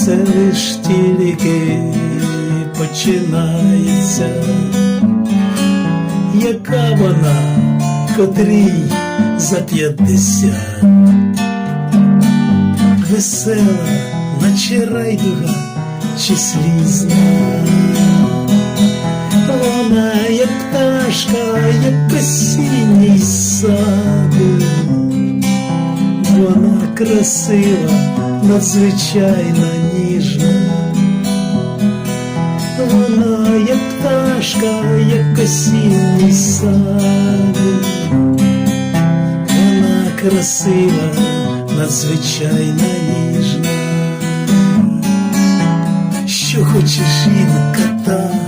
все лиш тільки починається, яка вона, котрій за п'ятдесят, весела, наче райдуга чи слізна. Вона, як пташка, як осінній саду, вона красива, надзвичайно ніжна. Вона, як пташка, як осінній саду, вона красива, надзвичайно ніжна. Що хоче жінка та